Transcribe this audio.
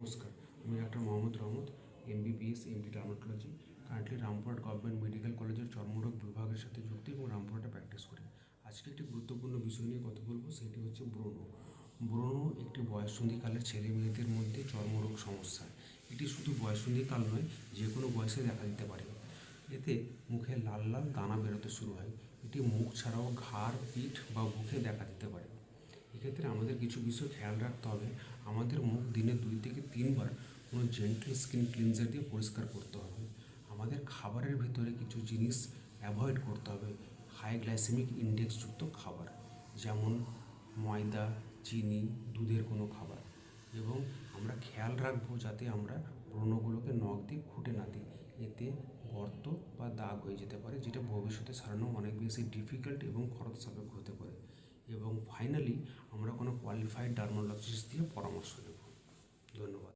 নমস্কার, আমি doctor Mohammad Rahmat MBBS MD dermatology currently Rampurhat government medical কলেজের চর্মরোগ বিভাগের সাথে যুক্ত এবং রামপুরহাটে প্র্যাকটিস করি। আজকে একটি গুরুত্বপূর্ণ বিষয় নিয়ে কথা বলব, সেটি হচ্ছে ব্রণ। ব্রণ একটি বয়ঃসন্ধিকালের ছেলে মেয়েদের মধ্যে চর্মরোগ সমস্যা। এটি শুধু বয়ঃসন্ধিকাল নয় যে কোনো বয়সে দেখা দিতে পারে। এতে মুখে লাল লাল দানা বেরোতে শুরু হয়। এটি মুখ ছাড়াও ঘাড়, পিঠ বা বুকে দেখা দিতে পারে। এক্ষেত্রে আমাদের কিছু বিষয় খেয়াল রাখতে হবে। আমাদের মুখ দিনে দুই থেকে তিনবার কোনো জেন্টল স্কিন ক্লিনজার দিয়ে পরিষ্কার করতে হবে। আমাদের খাবারের ভিতরে কিছু জিনিস অ্যাভয়েড করতে হবে। হাই গ্লাইসেমিক ইন্ডেক্সযুক্ত খাবার, যেমন ময়দা, চিনি, দুধের কোনো খাবার। এবং আমরা খেয়াল রাখব যাতে আমরা ব্রণগুলোকে নখ দিয়ে খুঁটে না দিই। এতে গর্ত বা দাগ হয়ে যেতে পারে, যেটা ভবিষ্যতে সারানো অনেক বেশি ডিফিকাল্ট এবং খরচ সাপেক্ষ হতে পারে। কোয়ালিফাইড ডার্মোলজিস্ট দিয়ে পরামর্শ নেব ধন্যবাদ